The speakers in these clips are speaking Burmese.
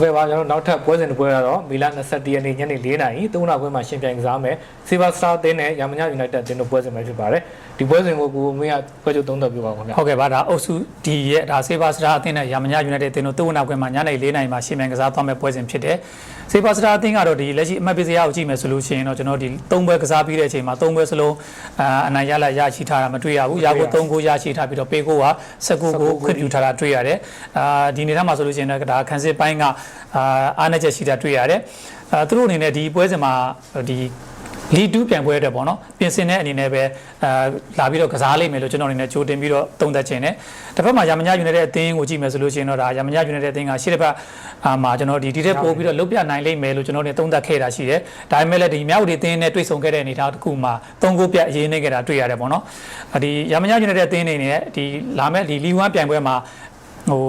ဟုတ်ကဲ့ပါကျွန်တော်နောက်ထပ်ပွဲစဉ်တစ်ပွဲကတော့မီလာ21ရက်နေ့ညနေ4:00နာရီ3နာရီခွဲမှာရှင်ပြိုင်ကစားမယ်စီဗာစတာအသင်းနဲ့ရမညာယူနိုက်တက်အသင်းတို့ပွဲစဉ်ပဲဖြစ်ပါတယ်ဒီပွဲစဉ်ကိုကိုမင်းကပွဲချုပ်သုံးသပ်ပြပါဦးခင်ဗျာဟုတ်ကဲ့ပါဒါအုပ်စုဒီရဲ့ဒါစေဘာစတာအသင်းနဲ့ရာမညာယူနိုက်တက်အသင်းတို့တုံးနာခွဲမှာညနေ၄နာရီမှာရှင်မြန်ကစားသွားမဲ့ပွဲစဉ်ဖြစ်တယ်စေဘာစတာအသင်းကတော့ဒီလက်ရှိအမှတ်ပေးစရာကိုကြည့်မယ်ဆိုလို့ရှိရင်တော့ကျွန်တော်ဒီ၃ပွဲကစားပြီးတဲ့အချိန်မှာ၃ပွဲစလုံးအာအနိုင်ရလာရရှိထားတာမတွေ့ရဘူးရာကို၃ကိုရရှိထားပြီးတော့ပေကိုက19ကိုခွင့်ပြုထားတာတွေ့ရတယ်အာဒီနေ့ထားမှာဆိုလို့ရှိရင်တော့ဒါခန်းစစ်ပိုင်းကအာအားနည်းချက်ရှိတာတွေ့ရတယ်အာသူတို့အနေနဲ့ဒီပွဲစဉ်မှာဒီလီတူးပြန်ပွဲအတွက်ပေါ့နော်ပြင်ဆင်တဲ့အနေနဲ့ပဲအာလာပြီးတော့ကစားလိမ့်မယ်လို့ကျွန်တော်အနေနဲ့ကြိုတင်ပြီးတော့သုံးသပ်ခြင်းနဲ့တစ်ဖက်မှာရမညာယူနေတဲ့အသင်းကိုကြည့်မယ်ဆိုလို့ရှိရင်တော့ဒါရမညာယူနေတဲ့အသင်းကရှေ့တစ်ဖက်အာမှာကျွန်တော်ဒီဒီထက်ပိုပြီးတော့လုတ်ပြနိုင်လိမ့်မယ်လို့ကျွန်တော်အနေနဲ့သုံးသပ်ခဲ့တာရှိတယ်ဒါပေမဲ့လည်းဒီမြောက်ဒီအသင်းနဲ့တွေ့ဆုံခဲ့တဲ့အနေအထားတစ်ခုမှာသုံးကိုပြတ်အရေးနေခဲ့တာတွေ့ရတယ်ပေါ့နော်အာဒီရမညာယူနေတဲ့အသင်းအနေနဲ့ဒီလာမဲ့ဒီလီဝမ်ပြိုင်ပွဲမှာဟို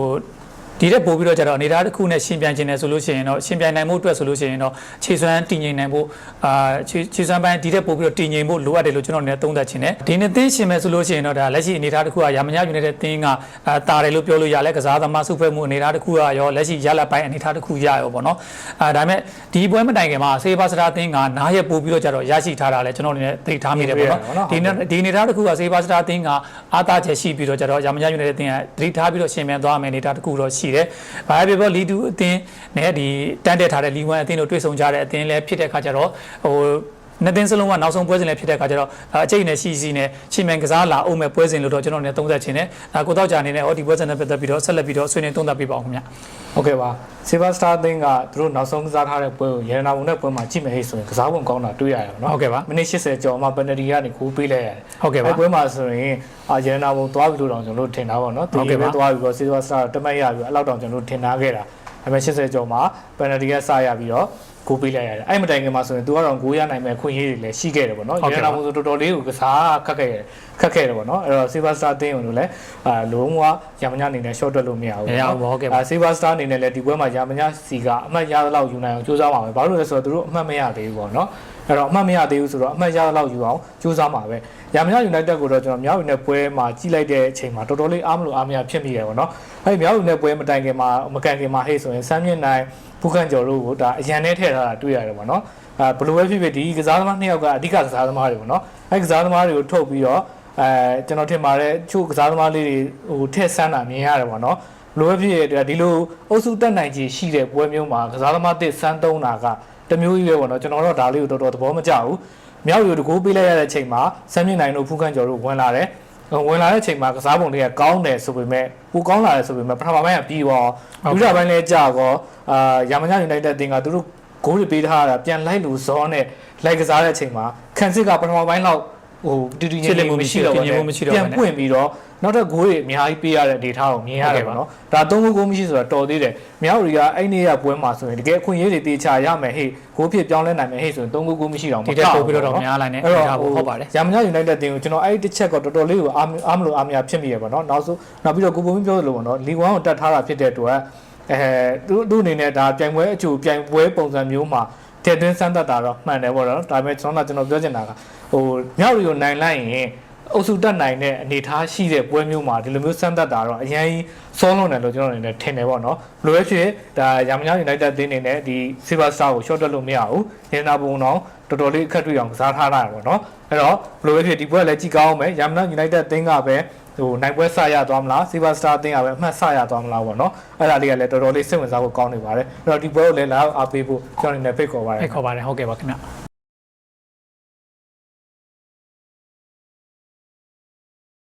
ဒီတဲ့ပို့ပြီးတော့ကျတော့အနေသားတစ်ခုနဲ့ရှင်ပြိုင်ခြင်းနဲ့ဆိုလို့ရှိရင်တော့ရှင်ပြိုင်နိုင်မှုအတွက်ဆိုလို့ရှိရင်တော့ခြေစွမ်းတည်ငြိမ်နိုင်ဖို့အာခြေခြေစွမ်းပိုင်းဒီတဲ့ပို့ပြီးတော့တည်ငြိမ်ဖို့လိုအပ်တယ်လို့ကျွန်တော်အနေနဲ့သုံးသပ်ခြင်းနဲ့ဒီနေ့သင်းရှင်မယ်ဆိုလို့ရှိရင်တော့ဒါလက်ရှိအနေသားတစ်ခုကရာမညယူနေတဲ့သင်းကအာတာတယ်လို့ပြောလို့ရလဲကစားသမားစုဖွဲ့မှုအနေသားတစ်ခုကရောလက်ရှိရလက်ပိုင်းအနေသားတစ်ခုရရောပေါ့နော်အာဒါပေမဲ့ဒီပွဲမတိုင်ခင်မှာစေဘာစတာသင်းကနားရက်ပို့ပြီးတော့ကျတော့ရရှိထားတာလဲကျွန်တော်အနေနဲ့သိထားမိတယ်ပေါ့နော်ဒီနေ့ဒီအနေသားတစ်ခုကစေဘာစတာသင်းကအာသာချက်ရှိပြီးတော့ကျတော့ရာမညယူနေတဲ့သင်းကသတိထားပြီးတော့ရှင်မြန်သွားမယ်အနေသားတစ်ခုတော့ရှိတယ်ဘာပဲပြောလီတူအသင်းနဲ့ဒီတန်းတက်ထားတဲ့လီဝမ်အသင်းတို့တွေ့ဆုံကြတဲ့အသင်းလည်းဖြစ်တဲ့ခါကျတော့ဟို နှစ်သင်းစလုံးကနောက်ဆုံးပွဲစဉ်လည်းဖြစ်တဲ့ခါကျတော့အကျိတ်နဲ့ရှိရှိနဲ့ချင်းမြန်ကစားလာအောင်မဲ့ပွဲစဉ်လို့တော့ကျွန်တော်လည်းသုံးသပ်ခြင်းနဲ့ဒါကိုတော့ကြာအနေနဲ့ဟောဒီပွဲစဉ်နဲ့ပတ်သက်ပြီးတော့ဆက်လက်ပြီးတော့ဆွေးနွေးသုံးသပ်ပေးပါအောင်ခင်ဗျဟုတ်ကဲ့ပါစီဗာစတာအသင်းကသူတို့နောက်ဆုံးကစားထားတဲ့ပွဲကိုရန်နာဘုံနဲ့ပွဲမှာကြည့်မယ်ဟဲ့ဆိုရင်ကစားပုံကောင်းတာတွေ့ရတယ်နော်ဟုတ်ကဲ့ပါမိနစ်80ကျော်မှပယ်နတီကနေကိုပေးလိုက်ရတယ်ဟုတ်ကဲ့ပါအဲ့ပွဲမှာဆိုရင်အာရန်နာဘုံသွားပြီလို့တောင်ကျွန်တော်တို့ထင်တာပေါ့နော်ဟုတ်ကဲ့ပါပဲသွားပြီတော့စီဗာစတာတမက်ရပြီအဲ့လောက်တောင်ကျွန်တော်တို့ထင်ထားခဲ့တာဒါပေမဲ့80ကျော်မှာပယ်နတီကစရပြီးတော့ ကိုပေးလိုက်ရတယ်အဲ့မတိုင်ခင်မှာဆိုရင်သူကတော့ကိုရနိုင်မဲ့ခွင့်ရည်တွေလည်းရှိခဲ့တယ်ပေါ့နော်ဟုတ်ရကဲ့န်ပါနာဘုံဆိုတော်တော်လေးကိုကစားခက်ခဲ့တယ်ခက်ခဲ့တယ်ပေါ့နော်အဲ့တော့စီဗာစတာအသင်းကိုလည်းအာလုံးဝရမညအနေနဲ့ short တွက်လို့မရဘူးမရဘူးဟုတ်ကဲ့ပါအာဆေးဘာစတာအနေနဲ့လည်းဒီပွဲမှာရာမညာစီကအမှတ်ရသလောက်ယူနိုင်အောင်ကြိုးစားပါမယ်။ဘာလို့လဲဆိုတော့သူတို့အမှတ်မရသေးဘူးပေါ့နော်။ အဲ့တော့အမှတ်မရသေးဘူးဆိုတော့အမှတ်ရသလောက်ယူအောင်ကြိုးစားပါပဲ။ရာမညာယူနိုက်တက်ကိုတော့ကျွန်တော်မြောက်ယူနဲ့ပွဲမှာကြီးလိုက်တဲ့အချိန်မှာတော်တော်လေးအားမလို့အားမရဖြစ်မိတယ်ပေါ့နော်။အဲ့ဒီမြောက်ယူနဲ့ပွဲမတိုင်ခင်မှာမကန်ခင်မှာဟေ့ဆိုရင်စမ်းမြင့်နိုင်ဖူးခန့်ကျော်တို့ကိုဒါအရန်နဲ့ထည့်ထားတာတွေ့ရတယ်ပေါ့နော်။အာဘယ်လိုပဲဖြစ်ဖြစ်ဒီကစားသမားနှစ်ယောက်ကအဓိကကစားသမားတွေပေါ့နော်။အဲ့ကစားသမားတွေကိုထုတ်ပြီးတော့အဲကျွန်တော်ထင်ပါတယ်ချို့ကစားသမားလေးတွေဟိုထည့်ဆန်းတာမြင်ရတယ်ပေါ့နော်။လိုပဲဖြစ်ရတဲ့ဒီလိုအုပ်စုတက်နိုင်ခြင်းရှိတဲ့ပွဲမျိုးမှာကစားသမားတစ်စမ်းသုံးတာက တစ်မျိုးကြီးပဲပေါ့နော်ကျွန်တော်တို့ဒါလေးကိုတော်တော်သဘောမကျဘူးမြောက်ရီတကူပေးလိုက်ရတဲ့အချိန်မှာဆမ်းမြင့်နိုင်တို့ဖူးခန့်ကျော်တို့ဝင်လာတယ်ဝင်လာတဲ့အချိန်မှာကစားပုံတွေကကောင်းတယ်ဆိုပေမဲ့ပူကောင်းလာတယ်ဆိုပေမဲ့ပထမပိုင်းကပြီးတော့ဒုတိယပိုင်းလည်းကြာကောအာရာမညာယူနိုက်တက်တင်ကသူတို့ဂိုးတွေပေးထားတာပြန်လိုက်လို့ဇောနဲ့လိုက်ကစားတဲ့အချိန်မှာခန်စစ်ကပထမပိုင်းလောက် ဟိုတူတူငြိမ်ငြိမ်မရှိတော့ဘူးပြန်ပွင့်ပြီးတော့နောက်ထပ်ဂိုးတွေအများကြီးပေးရတဲ့ဒေတာကိုမြင်ရတယ်ပေါ့နော်ဒါသုံးခုကိုမရှိဆိုတာတော်သေးတယ်မြောက်ရီကအဲ့နေ့ကပွဲမှာဆိုရင်တကယ်အခွင့်အရေးတွေတေချာရမယ်ဟေ့ဟိုးဖြစ်ပြောင်းလဲနိုင်မယ်ဟေ့ဆိုရင်သုံးခုကိုမရှိတော့ဒီတက်ပို့ပြီးတော့များလိုက်နေအဲ့ဒါကိုဟုတ်ပါတယ်ရမညာယူနိုက်တက်တင်ကိုကျွန်တော်အဲ့ဒီတစ်ချက်ကတော်တော်လေးကိုအားအားမလို့အားမရဖြစ်မိရပေါ့နော်နောက်ဆုံးနောက်ပြီးတော့ကိုပုံမင်းပြောသလိုပေါ့နော်လီဝမ်ကိုတတ်ထားတာဖြစ်တဲ့အတွက်အဲသူသူအနေနဲ့ဒါပြိုင်ပွဲအချို့ပြိုင်ပွဲပုံစံမျိုးမှာ တဲ့သွင်းစမ်းသပ်တာတော့မှန်တယ်ပေါ့နော်ဒါပေမဲ့ကျွန်တော်ကကျွန်တော်ပြောချင်တာကဟိုမြောက်ရီကိုနိုင်လိုက်ရင်အုပ်စုတက်နိုင်တဲ့အနေအထားရှိတဲ့ပွဲမျိုးမှာဒီလိုမျိုးစမ်းသပ်တာတော့အရင်စောလွန်တယ်လို့ကျွန်တော်အနေနဲ့ထင်တယ်ပေါ့နော်ဘလိုပဲဖြစ်ဒါရမညာယူနိုက်တက်အသင်းအနေနဲ့ဒီ Silver Star ကို short တက်လို့မရဘူးညနာပုံတော့တော်တော်လေးအခက်တွေ့အောင်ကစားထားတာပေါ့နော်အဲ့တော့ဘလိုပဲဖြစ်ဒီပွဲလည်းကြည့်ကောင်းအောင်မယ်ရမညာယူနိုက်တက်အသင်းကပဲ ဟိုနိုင်ပွဲဆရသွားမလား Silver Star အသင်းကပဲအမှတ်ဆရသွားမလားပေါ့နော်အဲ့ဒါလေးကလည်းတော်တော်လေးစိတ်ဝင်စားဖို့ကောင်းနေပါတယ်အဲ့တော့ဒီပွဲကိုလည်းလာအားပေးဖို့ကျွန်တော်အနေနဲ့ဖိတ်ခေါ်ပါတယ်ဖိတ်ခေါ်ပါတယ်ဟုတ်ကဲ့ပါခင်ဗျ